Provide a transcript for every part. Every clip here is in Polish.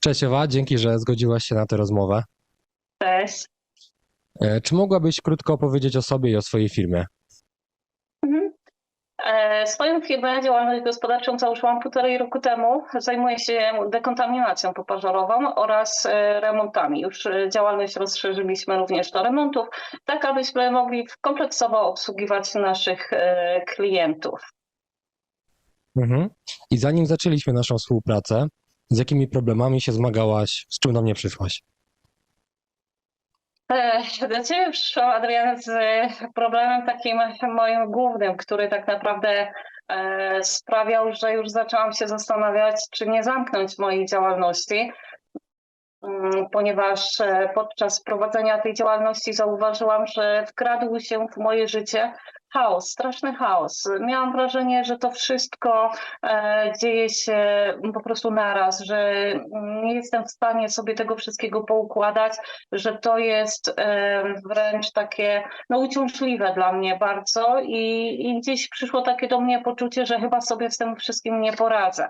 Cześć Ewa, dzięki, że zgodziłaś się na tę rozmowę. Cześć. E, Czy mogłabyś krótko opowiedzieć o sobie i o swojej firmie? Mhm. E, Swoją firmę, działalność gospodarczą założyłam półtorej roku temu. Zajmuję się dekontaminacją poparzorową oraz e, remontami. Już działalność rozszerzyliśmy również do remontów, tak abyśmy mogli kompleksowo obsługiwać naszych klientów. Mhm. I zanim zaczęliśmy naszą współpracę, z jakimi problemami się zmagałaś, z czym do mnie przyszłaś? Do Ciebie przyszłam, Adrian, z problemem takim moim głównym, który tak naprawdę e, sprawiał, że już zaczęłam się zastanawiać, czy nie zamknąć mojej działalności, Mm, ponieważ e, podczas prowadzenia tej działalności zauważyłam, że wkradł się w moje życie chaos, straszny chaos. Miałam wrażenie, że to wszystko e, dzieje się po prostu naraz, że nie jestem w stanie sobie tego wszystkiego poukładać, że to jest e, wręcz takie no, uciążliwe dla mnie bardzo i, i gdzieś przyszło takie do mnie poczucie, że chyba sobie z tym wszystkim nie poradzę.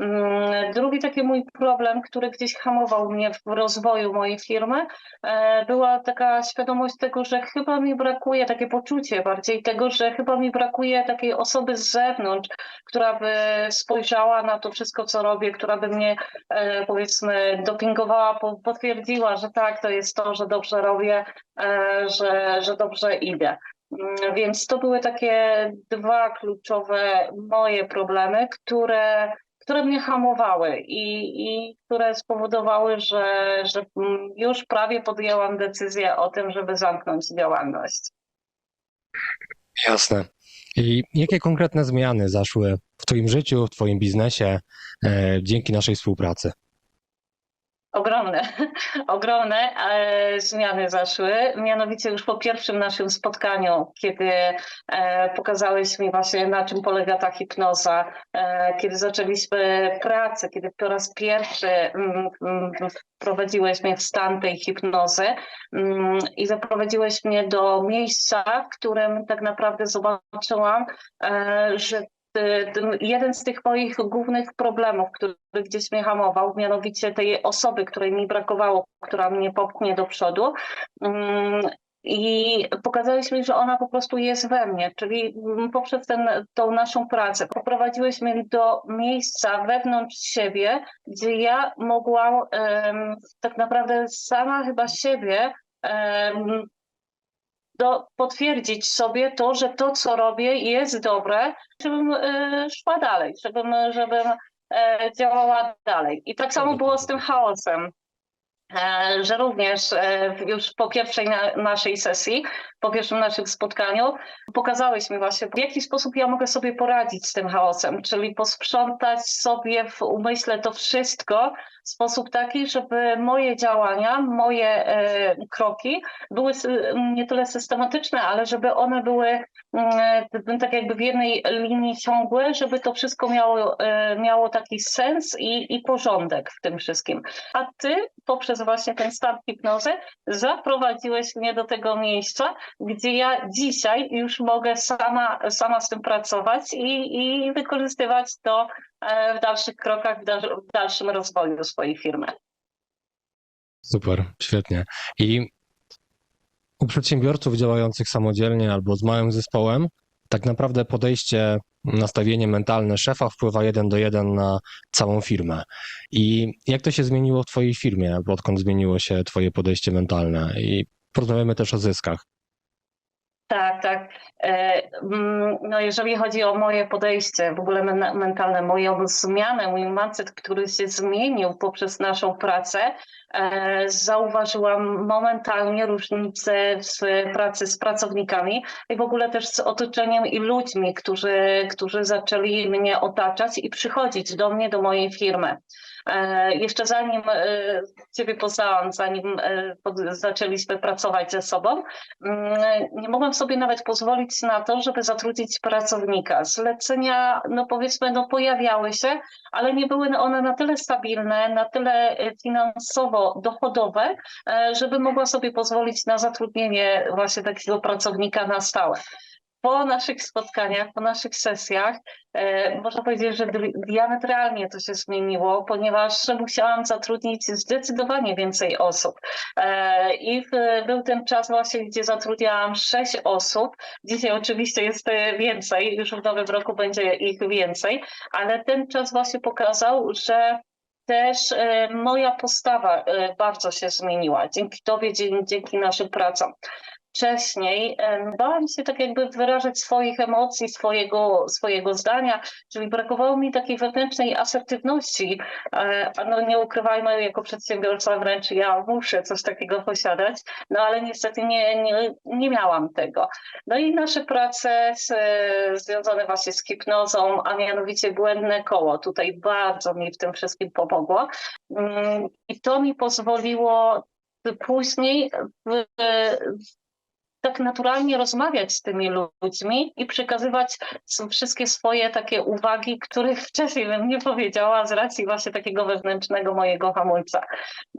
Mm, Drugi taki mój problem, który gdzieś hamował mnie w rozwoju mojej firmy, e, była taka świadomość tego, że chyba mi brakuje, takie poczucie bardziej tego, że chyba mi brakuje takiej osoby z zewnątrz, która by spojrzała na to wszystko, co robię, która by mnie e, powiedzmy dopingowała, po- potwierdziła, że tak, to jest to, że dobrze robię, e, że, że dobrze idę. Mm, Więc to były takie dwa kluczowe moje problemy, które które mnie hamowały i, i które spowodowały, że, że mm, już prawie podjęłam decyzję o tym, żeby zamknąć działalność. Jasne. I jakie konkretne zmiany zaszły w Twoim życiu, w Twoim biznesie e, dzięki naszej współpracy? Ogromne, ogromne e, zmiany zaszły. Mianowicie już po pierwszym naszym spotkaniu, kiedy e, pokazałeś mi właśnie na czym polega ta hipnoza, e, kiedy zaczęliśmy pracę, kiedy po raz pierwszy mm, mm, wprowadziłeś mnie w stan tej hipnozy mm, i zaprowadziłeś mnie do miejsca, w którym tak naprawdę zobaczyłam, że jeden z tych moich głównych problemów, który gdzieś mnie hamował, mianowicie tej osoby, której mi brakowało, która mnie popchnie do przodu. mm, I pokazałeś mi, że ona po prostu jest we mnie, czyli mm, poprzez ten, tą naszą pracę poprowadziłeś mnie do miejsca wewnątrz siebie, gdzie ja mogłam tak naprawdę sama chyba siebie do, potwierdzić sobie to, że to, co robię, jest dobre, żebym e, szła dalej, żebym, żebym e, działała dalej. I tak samo było z tym chaosem. E, Że również e, już po pierwszej na, naszej sesji, po pierwszym naszym spotkaniu, pokazałeś mi właśnie, w jaki sposób ja mogę sobie poradzić z tym chaosem, czyli posprzątać sobie w umyśle to wszystko w sposób taki, żeby moje działania, moje e, kroki były nie tyle systematyczne, ale żeby one były mm, tak jakby w jednej linii ciągłe, żeby to wszystko miało, miało taki sens i, i porządek w tym wszystkim. A ty poprzez właśnie ten stan hipnozy zaprowadziłeś mnie do tego miejsca, gdzie ja dzisiaj już mogę sama, sama z tym pracować i, i wykorzystywać to e, w dalszych krokach, w, dal- w dalszym rozwoju swojej firmy. Super, świetnie. I u przedsiębiorców działających samodzielnie albo z małym zespołem, tak naprawdę podejście, nastawienie mentalne szefa wpływa jeden do jeden na całą firmę. I jak to się zmieniło w Twojej firmie, odkąd zmieniło się Twoje podejście mentalne? I porozmawiamy też o zyskach. Tak, tak. E, mm, No jeżeli chodzi o moje podejście, w ogóle men- mentalne, moją zmianę, mój mindset, który się zmienił poprzez naszą pracę, e, zauważyłam momentalnie różnicę w pracy z pracownikami i w ogóle też z otoczeniem i ludźmi, którzy, którzy zaczęli mnie otaczać i przychodzić do mnie, do mojej firmy. E, Jeszcze zanim e, Ciebie poznałam, zanim e, zaczęliśmy pracować ze sobą, Mm, nie mogłam sobie nawet pozwolić na to, żeby zatrudnić pracownika. Zlecenia, no powiedzmy, no pojawiały się, ale nie były one na tyle stabilne, na tyle finansowo dochodowe, żeby mogła sobie pozwolić na zatrudnienie właśnie takiego pracownika na stałe. Po naszych spotkaniach, po naszych sesjach, e, można powiedzieć, że di- diametralnie to się zmieniło, ponieważ musiałam zatrudnić zdecydowanie więcej osób. E, I w, był ten czas właśnie, gdzie zatrudniałam sześć osób. Dzisiaj oczywiście jest więcej, już w nowym roku będzie ich więcej, ale ten czas właśnie pokazał, że też e, moja postawa e, bardzo się zmieniła dzięki Tobie, dzie- dzięki naszym pracom. Wcześniej bałam się tak jakby wyrażać swoich emocji, swojego, swojego zdania, czyli brakowało mi takiej wewnętrznej asertywności. E, No nie ukrywajmy, jako przedsiębiorca wręcz ja muszę coś takiego posiadać, no ale niestety nie, nie, nie miałam tego. No i nasze prace związane właśnie z hipnozą, a mianowicie błędne koło, tutaj bardzo mi w tym wszystkim pomogło. Mm, I to mi pozwoliło później w, tak naturalnie rozmawiać z tymi ludźmi i przekazywać wszystkie swoje takie uwagi, których wcześniej bym nie powiedziała z racji właśnie takiego wewnętrznego mojego hamulca.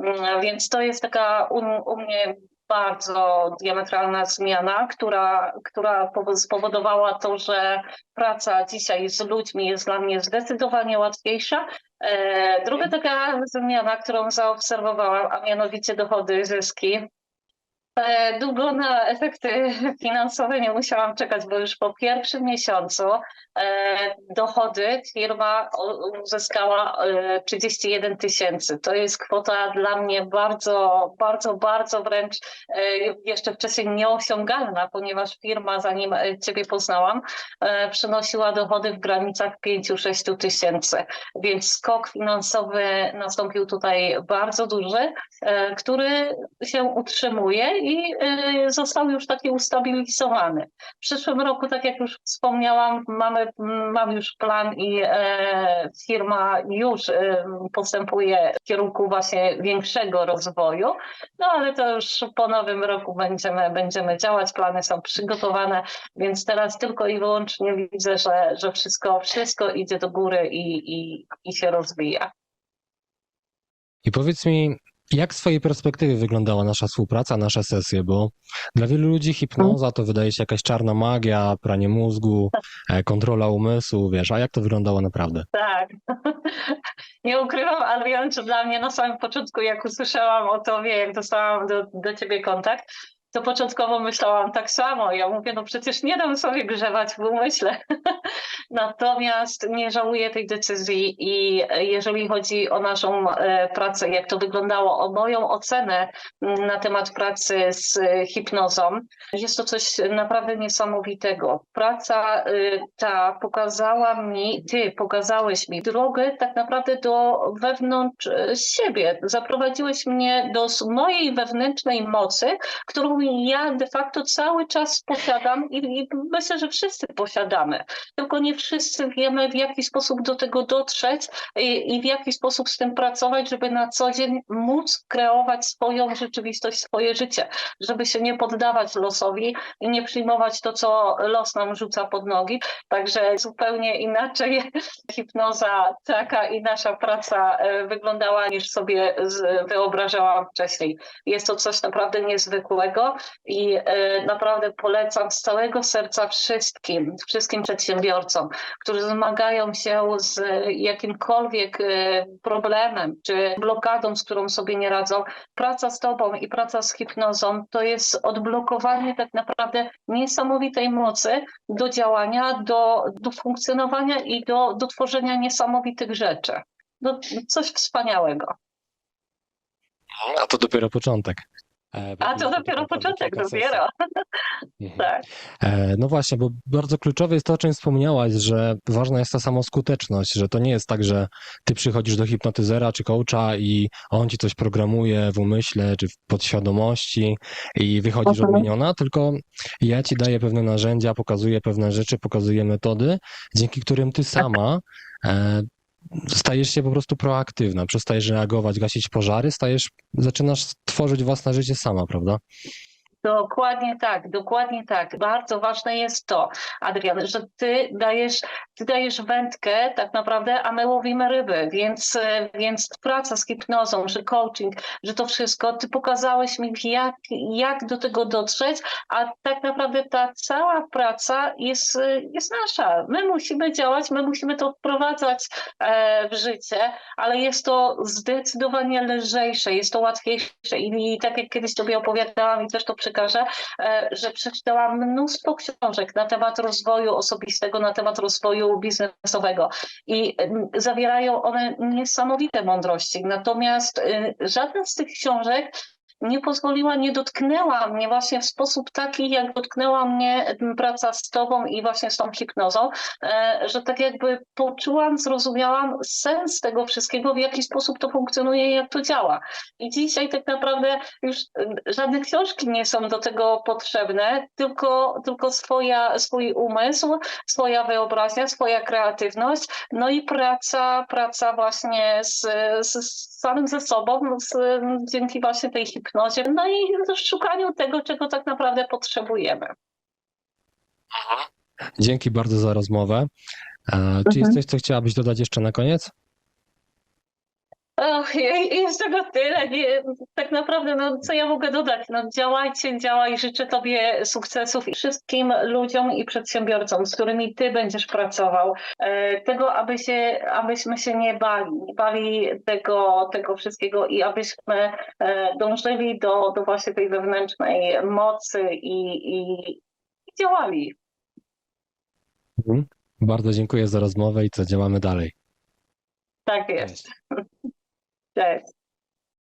Mm, Więc to jest taka u, u mnie bardzo diametralna zmiana, która, która powo- spowodowała to, że praca dzisiaj z ludźmi jest dla mnie zdecydowanie łatwiejsza. E, Druga taka zmiana, którą zaobserwowałam, a mianowicie dochody, zyski. E, Długo na efekty finansowe nie musiałam czekać, bo już po pierwszym miesiącu e, dochody firma uzyskała e, 31 tysięcy. To jest kwota dla mnie bardzo, bardzo, bardzo wręcz e, jeszcze wcześniej nieosiągalna, ponieważ firma, zanim e, Ciebie poznałam, e, przynosiła dochody w granicach 5-6 tysięcy. Więc skok finansowy nastąpił tutaj bardzo duży, e, który się utrzymuje i e, został już taki ustabilizowany. W przyszłym roku, tak jak już wspomniałam, mamy, mam już plan i e, firma już e, postępuje w kierunku właśnie większego rozwoju, no ale to już po nowym roku będziemy, będziemy działać, plany są przygotowane, więc teraz tylko i wyłącznie widzę, że, że wszystko, wszystko idzie do góry i, i, i się rozwija. I powiedz mi, jak z Twojej perspektywy wyglądała nasza współpraca, nasze sesje? Bo dla wielu ludzi hipnoza to wydaje się jakaś czarna magia, pranie mózgu, e, kontrola umysłu, wiesz, a jak to wyglądało naprawdę? Tak. Nie ukrywam, Adrian, że dla mnie na samym początku, jak usłyszałam o tobie, jak dostałam do, do ciebie kontakt, to początkowo myślałam tak samo. Ja mówię, no przecież nie dam sobie grzewać w umyśle. Natomiast nie żałuję tej decyzji i jeżeli chodzi o naszą e, pracę, jak to wyglądało, o moją ocenę m, na temat pracy z e, hipnozą, jest to coś naprawdę niesamowitego. Praca y, ta pokazała mi, ty pokazałeś mi drogę tak naprawdę do wewnątrz siebie. Zaprowadziłeś mnie do mojej wewnętrznej mocy, którą ja de facto cały czas posiadam i, i myślę, że wszyscy posiadamy. Tylko nie wszyscy wiemy, w jaki sposób do tego dotrzeć i, i w jaki sposób z tym pracować, żeby na co dzień móc kreować swoją rzeczywistość, swoje życie, żeby się nie poddawać losowi i nie przyjmować to, co los nam rzuca pod nogi. Także zupełnie inaczej hipnoza taka i nasza praca e, wyglądała niż sobie wyobrażałam wcześniej. Jest to coś naprawdę niezwykłego i e, naprawdę polecam z całego serca wszystkim, wszystkim przedsiębiorcom, którzy zmagają się z jakimkolwiek e, problemem czy blokadą, z którą sobie nie radzą. Praca z tobą i praca z hipnozą to jest odblokowanie tak naprawdę niesamowitej mocy do działania, do, do funkcjonowania i do, do tworzenia niesamowitych rzeczy. No, coś wspaniałego. A to dopiero początek. E, A to dopiero początek, dopiero. Tak. E, No właśnie, bo bardzo kluczowe jest to, o czym wspomniałaś, że ważna jest ta samoskuteczność, że to nie jest tak, że ty przychodzisz do hipnotyzera czy coacha i on ci coś programuje w umyśle czy w podświadomości i wychodzisz Mhm. odmieniona, tylko ja ci daję pewne narzędzia, pokazuję pewne rzeczy, pokazuję metody, dzięki którym ty sama e, stajesz się po prostu proaktywna, przestajesz reagować, gasić pożary, stajesz, zaczynasz tworzyć własne życie sama, prawda? Dokładnie tak, dokładnie tak. Bardzo ważne jest to, Adrian, że ty dajesz, ty dajesz wędkę tak naprawdę, a my łowimy ryby, więc, e, więc praca z hipnozą, że coaching, że to wszystko, ty pokazałeś mi jak, jak do tego dotrzeć, a tak naprawdę ta cała praca jest, e, jest nasza. My musimy działać, my musimy to wprowadzać e, w życie, ale jest to zdecydowanie lżejsze, jest to łatwiejsze i, i tak jak kiedyś tobie opowiadałam i też to przekażę, e, że przeczytałam mnóstwo książek na temat rozwoju osobistego, na temat rozwoju biznesowego i mm, zawierają one niesamowite mądrości. Natomiast y, żaden z tych książek nie pozwoliła, nie dotknęła mnie właśnie w sposób taki, jak dotknęła mnie praca z tobą i właśnie z tą hipnozą, e, że tak jakby poczułam, zrozumiałam sens tego wszystkiego, w jaki sposób to funkcjonuje i jak to działa. I dzisiaj tak naprawdę już żadne książki nie są do tego potrzebne, tylko, tylko swoja, swój umysł, swoja wyobraźnia, swoja kreatywność, no i praca, praca właśnie z, z samym ze sobą, z, dzięki właśnie tej hipnozie, no i szukaniu tego, czego tak naprawdę potrzebujemy. Dzięki bardzo za rozmowę. E, Czy jest Mhm. coś, co chciałabyś dodać jeszcze na koniec? Och, je- jest tego tyle. Nie, tak naprawdę, no, co ja mogę dodać? No, działajcie, działaj. Życzę Tobie sukcesów i wszystkim ludziom i przedsiębiorcom, z którymi Ty będziesz pracował. E, tego, aby się, abyśmy się nie bali, nie bali tego, tego wszystkiego i abyśmy e, dążyli do, do właśnie tej wewnętrznej mocy i, i, i działali. Mhm. Bardzo dziękuję za rozmowę i co działamy dalej. Tak jest. Cześć. Cześć.